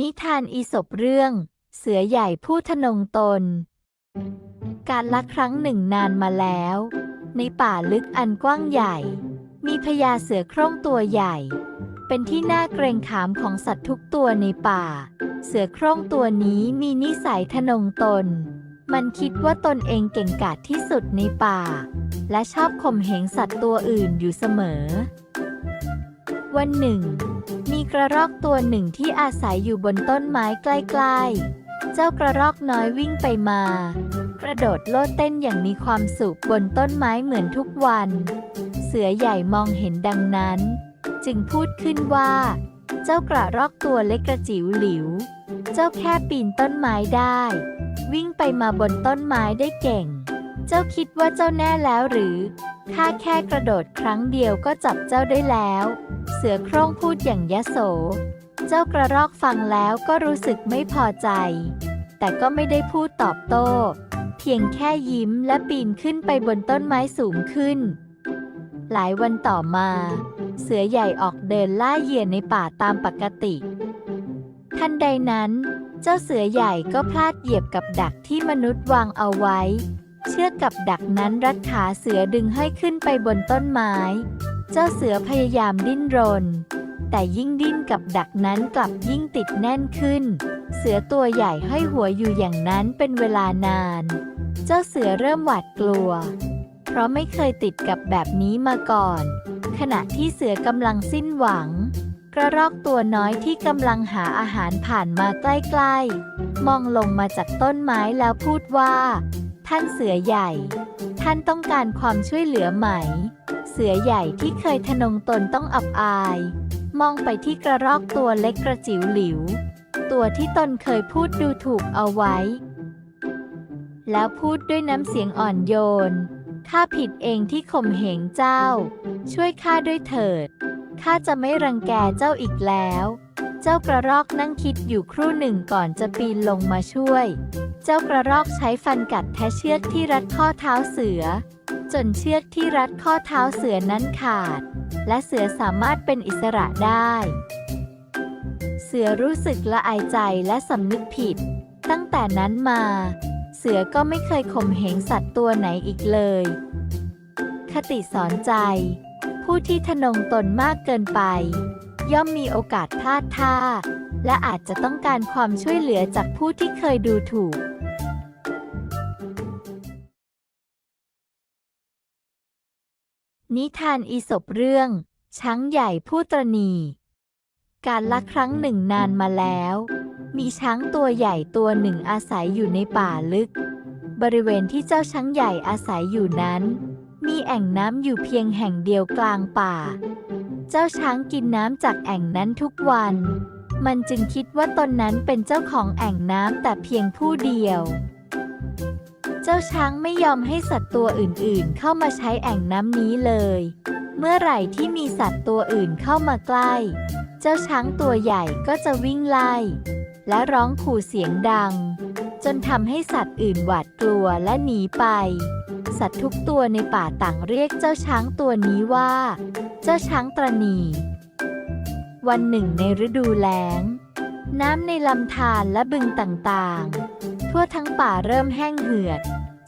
นิทานอีสปเรื่อง เสือใหญ่ผู้ทะนงตน การละครั้งหนึ่งนานมาแล้ว ในป่าลึกอันกว้างใหญ่ มีพญาเสือโคร่งตัวใหญ่ เป็นที่น่าเกรงขามของสัตว์ทุกตัวในป่า เสือโคร่งตัวนี้มีนิสัยทะนงตน มันคิดว่าตนเองเก่งกาจที่สุดในป่า และชอบข่มเหงสัตว์ตัวอื่นอยู่เสมอ วันหนึ่ง กระรอกตัวหนึ่งที่อาศัยอยู่บนต้นไม้ใกล้ๆ เจ้ากระรอกน้อยวิ่งไปมา กระโดดโลดเต้นอย่างมีความสุขบนต้นไม้เหมือนทุกวัน เสือใหญ่มองเห็นดังนั้น จึงพูดขึ้นว่า เจ้ากระรอกตัวเล็กกระจิ๋วหลิว เจ้าแค่ปีนต้นไม้ได้ วิ่งไปมาบนต้นไม้ได้เก่ง เจ้าคิดว่าเจ้าแน่แล้วหรือ ข้าแค่กระโดดครั้งเดียวก็จับเจ้าได้แล้ว เสือโคร่งพูดอย่างยะโส เจ้ากระรอกฟังแล้วก็รู้สึกไม่พอใจ แต่ก็ไม่ได้พูดตอบโต้ เพียงแค่ยิ้มและปีนขึ้นไปบนต้นไม้สูงขึ้น หลายวันต่อมา เสือใหญ่ออกเดินล่าเหยื่อในป่าตามปกติ ทันใดนั้น เจ้าเสือใหญ่ก็พลาดเหยียบกับดักที่มนุษย์วางเอาไว้ เชือกกับดักนั้นรัดขาเสือดึงให้ขึ้นไปบนต้นไม้ เจ้าเสือพยายามดิ้นรน แต่ยิ่งดิ้นกับดักนั้นกลับยิ่งติดแน่นขึ้น เสือตัวใหญ่ห้อยหัวอยู่อย่างนั้นเป็นเวลานาน เจ้าเสือเริ่มหวาดกลัว เพราะไม่เคยติดกับแบบนี้มาก่อน ขณะที่เสือกำลังสิ้นหวังกระรอกตัวน้อยที่กำลังหาอาหารผ่านมาใกล้ ๆ มองลงมาจากต้นไม้แล้วพูดว่า ท่านเสือใหญ่ ท่านต้องการความช่วยเหลือไหม เสือใหญ่ที่เคยทะนงตนต้องอับอาย มองไปที่กระรอกตัวเล็กกระจิ๋วหลิว ตัวที่ตนเคยพูดดูถูกเอาไว้ แล้วพูดด้วยน้ำเสียงอ่อนโยน ข้าผิดเองที่ข่มเหงเจ้า ช่วยข้าด้วยเถิด ข้าจะไม่รังแกเจ้าอีกแล้ว เจ้ากระรอกนั่งคิดอยู่ครู่หนึ่งก่อนจะปีนลงมาช่วย เจ้ากระรอกใช้ฟันกัดแทะเชือกที่รัดข้อเท้าเสือ จนเชือกที่รัดข้อเท้าเสือนั้นขาด และเสือสามารถเป็นอิสระได้ เสือรู้สึกละอายใจและสำนึกผิด ตั้งแต่นั้นมา เสือก็ไม่เคยข่มเหงสัตว์ตัวไหนอีกเลย คติสอนใจ ผู้ที่ทะนงตนมากเกินไป ย่อมมีโอกาสพลาดท่า และอาจจะต้องการความช่วยเหลือจากผู้ที่เคยดูถูกนิทานอีสปเรื่อง ช้างใหญ่ผู้ตรณี การละครั้งหนึ่งนานมาแล้ว มีช้างตัวใหญ่ตัวหนึ่งอาศัยอยู่ในป่าลึก บริเวณที่เจ้าช้างใหญ่อาศัยอยู่นั้น มีแอ่งน้ำอยู่เพียงแห่งเดียวกลางป่า เจ้าช้างกินน้ำจากแอ่งนั้นทุกวัน มันจึงคิดว่าตนนั้นเป็นเจ้าของแอ่งน้ำแต่เพียงผู้เดียว เจ้าช้างไม่ยอมให้สัตว์ตัวอื่นๆ เข้ามาใช้แอ่งน้ำนี้เลย เมื่อไหร่ที่มีสัตว์ตัวอื่นเข้ามาใกล้ เจ้าช้างตัวใหญ่ก็จะวิ่งไล่ และร้องขู่เสียงดัง จนทำให้สัตว์อื่นหวาดกลัวและหนีไป สัตว์ทุกตัวในป่าต่างเรียกเจ้าช้างตัวนี้ว่า เจ้าช้างตรณี วันหนึ่งในฤดูแล้ง น้ำในลำธารและบึงต่างๆ ทั่วทั้งป่าเริ่มแห้งเหือด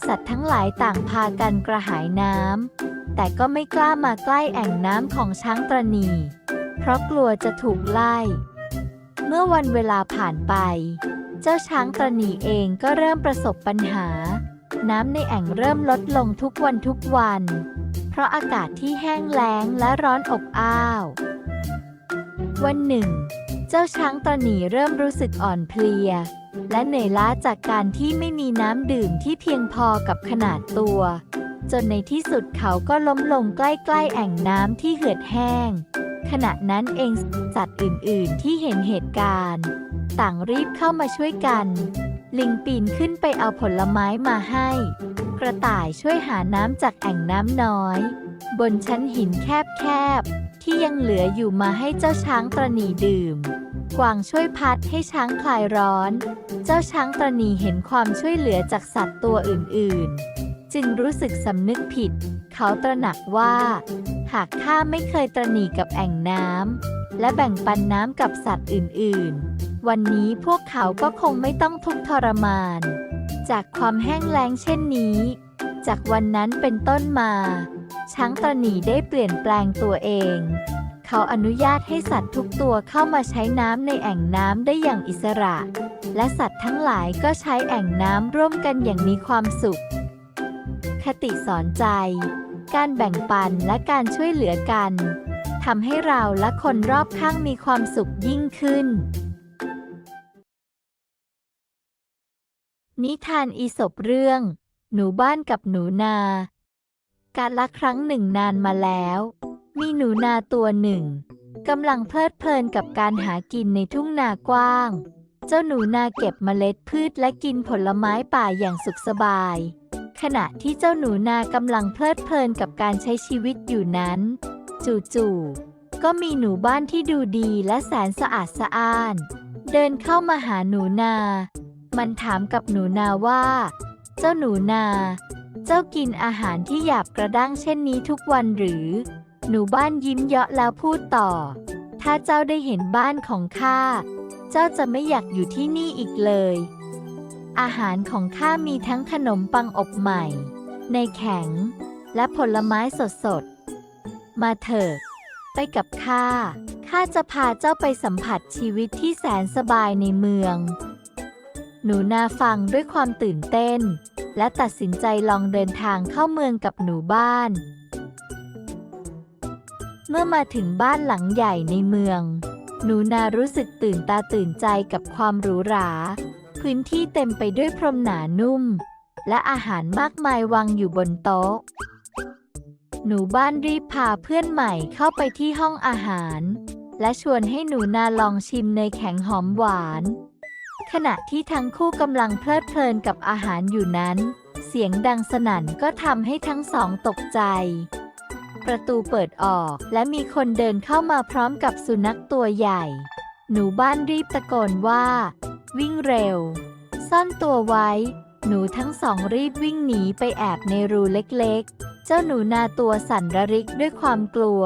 สัตว์ทั้งหลายต่างพากันกระหายน้ำแต่ก็ไม่กล้ามาใกล้แอ่งน้ำของช้างตรณี เพราะกลัวจะถูกไล่ เมื่อวันเวลาผ่านไป เจ้าช้างตรณีเองก็เริ่มประสบปัญหา น้ำในแอ่งเริ่มลดลงทุกวันทุกวัน เพราะอากาศที่แห้งแล้งและร้อนอบอ้าว วันหนึ่ง เจ้าช้างตรณีเริ่มรู้สึกอ่อนเพลีย และเหนื่อยล้าจากการที่ไม่มีน้ำดื่มที่เพียงพอกับขนาดตัว จนในที่สุดเขาก็ล้มลงใกล้ๆแอ่งน้ำที่เหือดแห้ง ขณะนั้นเองสัตว์อื่นๆที่เห็นเหตุการณ์ ต่างรีบเข้ามาช่วยกัน ลิงปีนขึ้นไปเอาผลไม้มาให้ กระต่ายช่วยหาน้ำจากแอ่งน้ำน้อย บนชั้นหินแคบๆ ที่ยังเหลืออยู่มาให้เจ้าช้างตรณีดื่ม กวางช่วยพัดให้ช้างคลายร้อน เจ้าช้างตรณีเห็นความช่วยเหลือจากสัตว์ตัวอื่นๆ จึงรู้สึกสำนึกผิด เขาตระหนักว่า หากข้าไม่เคยตรณีกับแอ่งน้ำและแบ่งปันน้ำกับสัตว์อื่นๆ วันนี้พวกเขาก็คงไม่ต้องทุกข์ทรมาน จากความแห้งแล้งเช่นนี้ จากวันนั้นเป็นต้นมา ช้างตระหนีได้เปลี่ยนแปลงตัวเอง เขาอนุญาตให้สัตว์ทุกตัวเข้ามาใช้น้ำในแอ่งน้ำได้อย่างอิสระ และสัตว์ทั้งหลายก็ใช้แอ่งน้ำร่วมกันอย่างมีความสุข คติสอนใจ การแบ่งปันและการช่วยเหลือกันทำให้เราและคนรอบข้างมีความสุขยิ่งขึ้น นิทานอีสปเรื่อง หนูบ้านกับหนูนา การละครั้งหนึ่งนานมาแล้ว มีหนูนาตัวหนึ่งกำลังเพลิดเพลินกับการหากินในทุ่งนากว้าง เจ้าหนูนาเก็บเมล็ดพืชและกินผลไม้ป่าอย่างสุขสบาย ขณะที่เจ้าหนูนากำลังเพลิดเพลินกับการใช้ชีวิตอยู่นั้น จู่ๆก็มีหนูบ้านที่ดูดีและแสนสะอาดสะอ้าน เดินเข้ามาหาหนูนา มันถามกับหนูนาว่า เจ้าหนูนา เจ้ากินอาหารที่หยาบกระด้างเช่นนี้ทุกวันหรือ หนูบ้านยิ้มเยาะแล้วพูดต่อ ถ้าเจ้าได้เห็นบ้านของข้า เจ้าจะไม่อยากอยู่ที่นี่อีกเลย อาหารของข้ามีทั้งขนมปังอบใหม่ ในแข็ง และผลไม้สดๆมาเถิดไปกับข้า ข้าจะพาเจ้าไปสัมผัสชีวิตที่แสนสบายในเมือง หนูนาฟังด้วยความตื่นเต้น และตัดสินใจลองเดินทางเข้าเมืองกับหนูบ้าน เมื่อมาถึงบ้านหลังใหญ่ในเมือง หนูนารู้สึกตื่นตาตื่นใจกับความหรูหรา พื้นที่เต็มไปด้วยพรมหนานุ่ม และอาหารมากมายวางอยู่บนโต๊ะ หนูบ้านรีบพาเพื่อนใหม่เข้าไปที่ห้องอาหาร และชวนให้หนูนาลองชิมเนยแข็งหอมหวาน ขณะที่ทั้งคู่กำลังเพลิดเพลินกับอาหารอยู่นั้น เสียงดังสนั่นก็ทำให้ทั้งสองตกใจ ประตูเปิดออกและมีคนเดินเข้ามาพร้อมกับสุนัขตัวใหญ่ หนูบ้านรีบตะโกนว่า วิ่งเร็ว ซ่อนตัวไว้ หนูทั้งสองรีบวิ่งหนีไปแอบในรูเล็กๆ เจ้าหนูนาตัวสั่นระริกด้วยความกลัว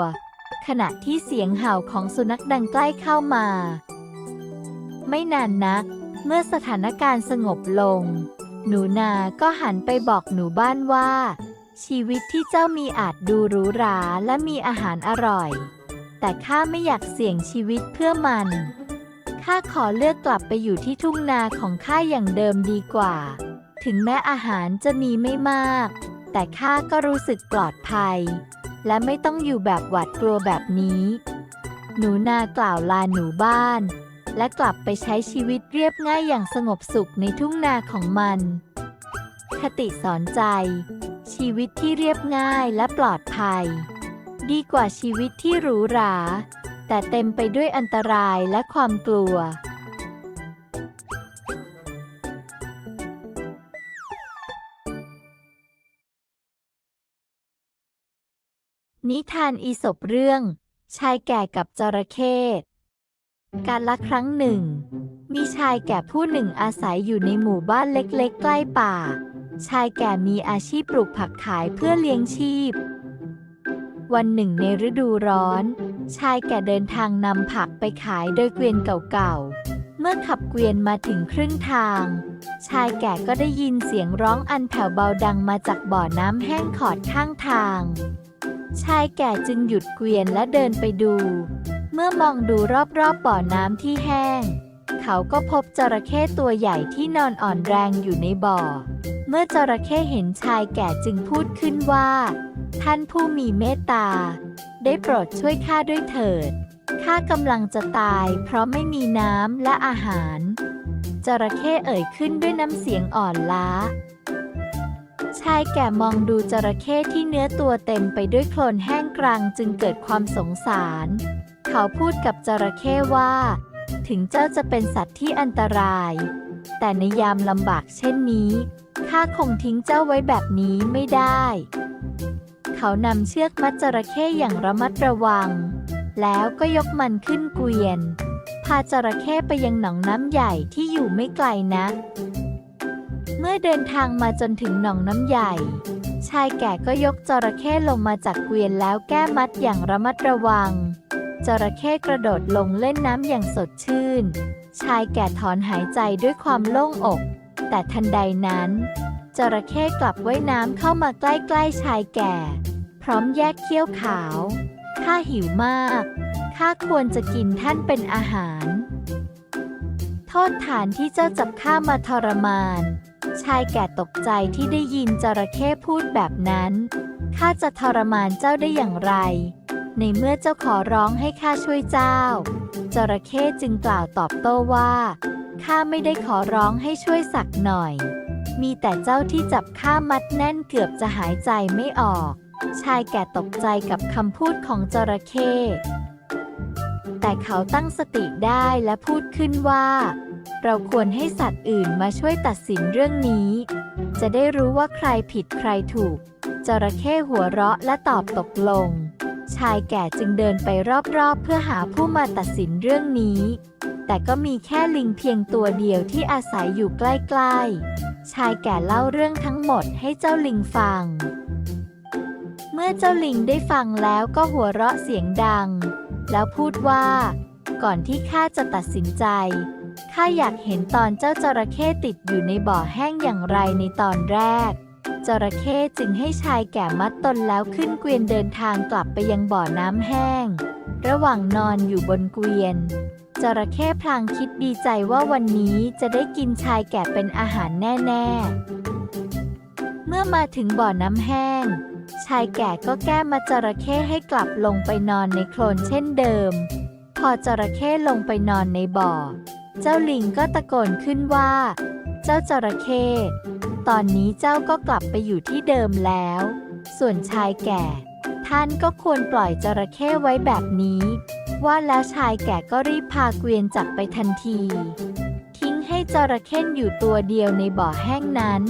ขณะที่เสียงเห่าของสุนัขดังใกล้เข้ามา ไม่นานนัก เมื่อสถานการณ์สงบลง หนูนาก็หันไปบอกหนูบ้านว่า ชีวิตที่เจ้ามีอาจดูหรูหราและมีอาหารอร่อย แต่ข้าไม่อยากเสี่ยงชีวิตเพื่อมันข้าขอเลือกกลับไปอยู่ที่ทุ่งนาของข้าอย่างเดิมดีกว่า ถึงแม้อาหารจะมีไม่มาก แต่ข้าก็รู้สึกปลอดภัย และไม่ต้องอยู่แบบหวาดกลัวแบบนี้ หนูนากล่าวลาหนูบ้าน และกลับไปใช้ชีวิตเรียบง่ายอย่างสงบสุขในทุ่งนาของมัน คติสอนใจ ชีวิตที่เรียบง่ายและปลอดภัย ดีกว่าชีวิตที่หรูหรา แต่เต็มไปด้วยอันตรายและความกลัวนิทานอีสปเรื่อง ชายแก่กับจระเข้ การละครั้งหนึ่ง มีชายแก่ผู้หนึ่งอาศัยอยู่ในหมู่บ้านเล็กๆ ใกล้ป่า ชายแก่มีอาชีพปลูกผักขายเพื่อเลี้ยงชีพ วันหนึ่งในฤดูร้อน ชายแก่เดินทางนำผักไปขายโดยเกวียนเก่าๆ เมื่อขับเกวียนมาถึงครึ่งทาง ชายแก่ก็ได้ยินเสียงร้องอันแผ่วเบาดังมาจากบ่อน้ำแห้งขอดข้างทาง ชายแก่จึงหยุดเกวียนและเดินไปดู มื่อมองดูรอบๆบบ่อน้ำที่แห้ง เขาก็พบจระเข้ตัวใหญ่ที่นอนอ่อนแรงอยู่ในบ่อ เมื่อจระเข้เห็นชายแก่จึงพูดขึ้นว่า ท่านผู้มีเมตตา ได้โปรดช่วยข้าด้วยเถิดข้ากำลังจะตายเพราะไม่มีน้ำและอาหาร จระเข้เอ่ยขึ้นด้วยน้ำเสียงอ่อนล้า ชายแก่มองดูจระเข้ที่เนื้อตัวเต็มไปด้วยโคลนแห้งกรังจึงเกิดความสงสาร เขาพูดกับจระเข้ว่า ถึงเจ้าจะเป็นสัตว์ที่อันตราย แต่ในยามลำบากเช่นนี้ข้าคงทิ้งเจ้าไว้แบบนี้ไม่ได้ เขานำเชือกมัดจระเข้อย่างระมัดระวัง แล้วก็ยกมันขึ้นเกวียน พาจระเข้ไปยังหนองน้ำใหญ่ที่อยู่ไม่ไกลนัก เมื่อเดินทางมาจนถึงหนองน้ำใหญ่ ชายแก่ก็ยกจระเข้ลงมาจากเกวียนแล้วแก้มัดอย่างระมัดระวัง จระเข้กระโดดลงเล่นน้ำอย่างสดชื่น ชายแก่ถอนหายใจด้วยความโล่งอก แต่ทันใดนั้น จระเข้กลับว่ายน้ำเข้ามาใกล้ๆชายแก่ พร้อมแยกเขี้ยวขาว ข้าหิวมาก ข้าควรจะกินท่านเป็นอาหาร โทษฐานที่เจ้าจับข้ามาทรมาน ชายแก่ตกใจที่ได้ยินจระเข้พูดแบบนั้น ข้าจะทรมานเจ้าได้อย่างไร ในเมื่อเจ้าขอร้องให้ข้าช่วยเจ้า จระเข้จึงกล่าวตอบโต้ว่าข้าไม่ได้ขอร้องให้ช่วยสักหน่อย มีแต่เจ้าที่จับข้ามัดแน่นเกือบจะหายใจไม่ออก ชายแก่ตกใจกับคำพูดของจระเข้แต่เขาตั้งสติได้และพูดขึ้นว่า เราควรให้สัตว์อื่นมาช่วยตัดสินเรื่องนี้ จะได้รู้ว่าใครผิดใครถูก จระเข้หัวเราะและตอบตกลง ชายแก่จึงเดินไปรอบๆ เพื่อหาผู้มาตัดสินเรื่องนี้ แต่ก็มีแค่ลิงเพียงตัวเดียวที่อาศัยอยู่ใกล้ๆ ชายแก่เล่าเรื่องทั้งหมดให้เจ้าลิงฟัง เมื่อเจ้าลิงได้ฟังแล้วก็หัวเราะเสียงดัง แล้วพูดว่า ก่อนที่ข้าจะตัดสินใจข้าอยากเห็นตอนเจ้าจระเข้ติดอยู่ในบ่อแห้งอย่างไรในตอนแรก จระเข้จึงให้ชายแก่มัดตนแล้วขึ้นเกวียนเดินทางกลับไปยังบ่อน้ำแห้ง ระหว่างนอนอยู่บนเกวียน จระเข้พลางคิดดีใจว่าวันนี้จะได้กินชายแก่เป็นอาหารแน่ ๆ เมื่อมาถึงบ่อน้ำแห้ง ชายแก่ก็แก้มาจระเข้ให้กลับลงไปนอนในโคลนเช่นเดิม พอจระเข้ลงไปนอนในบ่อ เจ้าลิงก็ตะโกนขึ้นว่า เจ้าจระเข้ ตอนนี้เจ้าก็กลับไปอยู่ที่เดิมแล้ว ส่วนชายแก่ ท่านก็ควรปล่อยจระเข้ไว้แบบนี้ ว่าแล้วชายแก่ก็รีบพาเกวียนจับไปทันที ทิ้งให้จระเข้อยู่ตัวเดียวในบ่อแห้งนั้น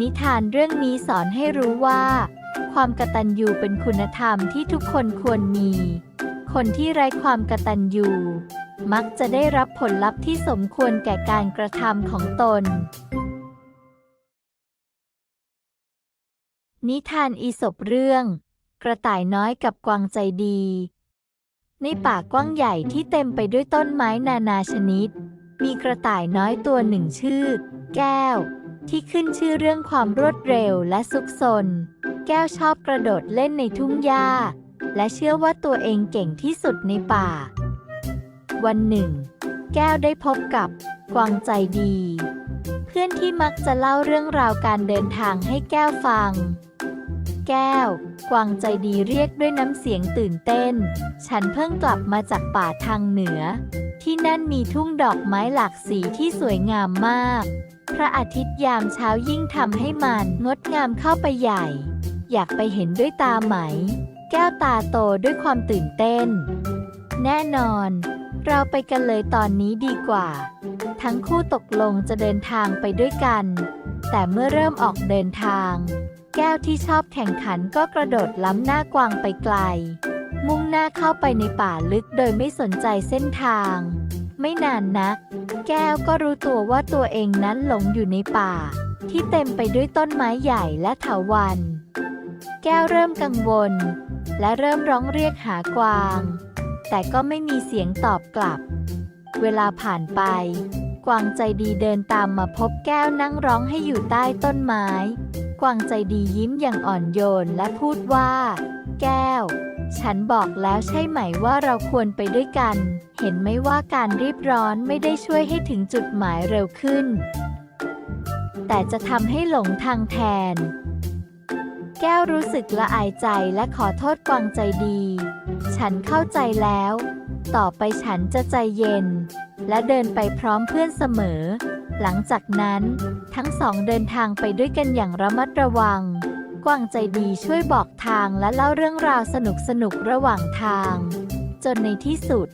นิทานเรื่องนี้สอนให้รู้ว่า ความกตัญญูเป็นคุณธรรมที่ทุกคนควรมี คนที่ไร้ความกตัญญู มักจะได้รับผลลัพธ์ที่สมควรแก่การกระทำของตน นิทานอีสบเรื่อง กระต่ายน้อยกับกวางใจดี ในป่ากว้างใหญ่ที่เต็มไปด้วยต้นไม้นานาชนิด มีกระต่ายน้อยตัวหนึ่งชื่อ แก้ว ที่ขึ้นชื่อเรื่องความรวดเร็วและซุกซน แก้วชอบกระโดดเล่นในทุ่งหญ้า และเชื่อว่าตัวเองเก่งที่สุดในป่า วันหนึ่ง แก้วได้พบกับกวางใจดี เพื่อนที่มักจะเล่าเรื่องราวการเดินทางให้แก้วฟัง แก้ว กวางใจดีเรียกด้วยน้ำเสียงตื่นเต้น ฉันเพิ่งกลับมาจากป่าทางเหนือ ที่นั่นมีทุ่งดอกไม้หลากสีที่สวยงามมาก พระอาทิตย์ยามเช้ายิ่งทำให้มันงดงามเข้าไปใหญ่ อยากไปเห็นด้วยตาไหม แก้วตาโตด้วยความตื่นเต้น แน่นอน เราไปกันเลยตอนนี้ดีกว่า ทั้งคู่ตกลงจะเดินทางไปด้วยกัน แต่เมื่อเริ่มออกเดินทาง แก้วที่ชอบแข่งขันก็กระโดดล้ำหน้ากวางไปไกล มุ่งหน้าเข้าไปในป่าลึกโดยไม่สนใจเส้นทาง ไม่นานนัก แก้วก็รู้ตัวว่าตัวเองนั้นหลงอยู่ในป่า ที่เต็มไปด้วยต้นไม้ใหญ่และเถาวัลย์แก้วเริ่มกังวล และเริ่มร้องเรียกหากวาง แต่ก็ไม่มีเสียงตอบกลับ เวลาผ่านไป กวางใจดีเดินตามมาพบแก้วนั่งร้องให้อยู่ใต้ต้นไม้ กวางใจดียิ้มอย่างอ่อนโยนและพูดว่า แก้ว ฉันบอกแล้วใช่ไหมว่าเราควรไปด้วยกัน เห็นไหมว่าการรีบร้อนไม่ได้ช่วยให้ถึงจุดหมายเร็วขึ้น แต่จะทำให้หลงทางแทน แก้วรู้สึกละอายใจและขอโทษกวางใจดี ฉันเข้าใจแล้ว ต่อไปฉันจะใจเย็น และเดินไปพร้อมเพื่อนเสมอ หลังจากนั้นทั้งสองเดินทางไปด้วยกันอย่างระมัดระวัง กวางใจดีช่วยบอกทางและเล่าเรื่องราวสนุกสนุกระหว่างทาง จนในที่สุด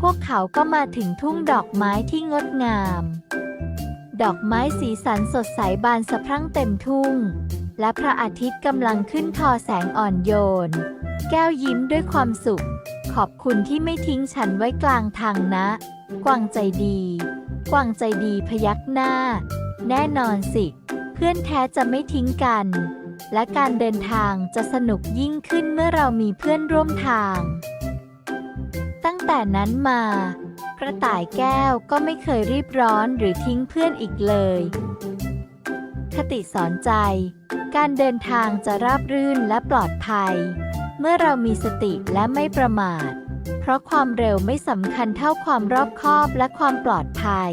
พวกเขาก็มาถึงทุ่งดอกไม้ที่งดงาม ดอกไม้สีสันสดใสบานสะพรั่งเต็มทุ่ง และพระอาทิตย์กำลังขึ้นทอแสงอ่อนโยน แก้วยิ้มด้วยความสุข ขอบคุณที่ไม่ทิ้งฉันไว้กลางทางนะ กวางใจดี กวางใจดีพยักหน้า แน่นอนสิ เพื่อนแท้จะไม่ทิ้งกัน และการเดินทางจะสนุกยิ่งขึ้นเมื่อเรามีเพื่อนร่วมทาง ตั้งแต่นั้นมากระต่ายแก้วก็ไม่เคยรีบร้อนหรือทิ้งเพื่อนอีกเลย คติสอนใจ การเดินทางจะราบรื่นและปลอดภัย เมื่อเรามีสติและไม่ประมาท เพราะความเร็วไม่สำคัญเท่าความรอบคอบและความปลอดภัย